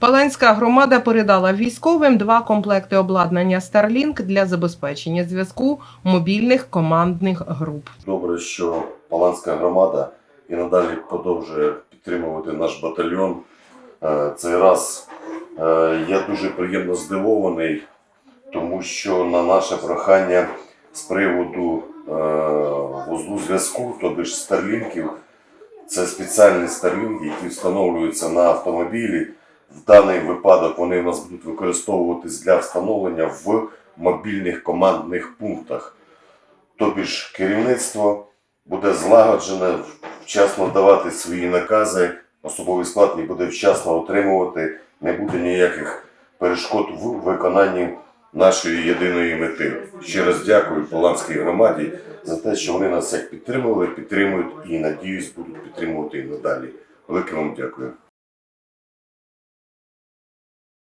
Паланська громада передала військовим два комплекти обладнання Starlink для забезпечення зв'язку мобільних командних груп. Добре, що Паланська громада і надалі продовжує підтримувати наш батальйон. Е, Цей раз е, я дуже приємно здивований, тому що на наше прохання з приводу е, вузлу зв'язку, тобто ж старлінків, це спеціальні старлінки, які встановлюються на автомобілі. В даний випадок вони у нас будуть використовуватись для встановлення в мобільних командних пунктах. Тобі ж керівництво буде злагоджене, вчасно давати свої накази, особовий склад і буде вчасно отримувати, не буде ніяких перешкод в виконанні нашої єдиної мети. Ще раз дякую Поланській громаді за те, що вони нас як підтримували, підтримують і надіюсь будуть підтримувати і надалі. Велике вам дякую.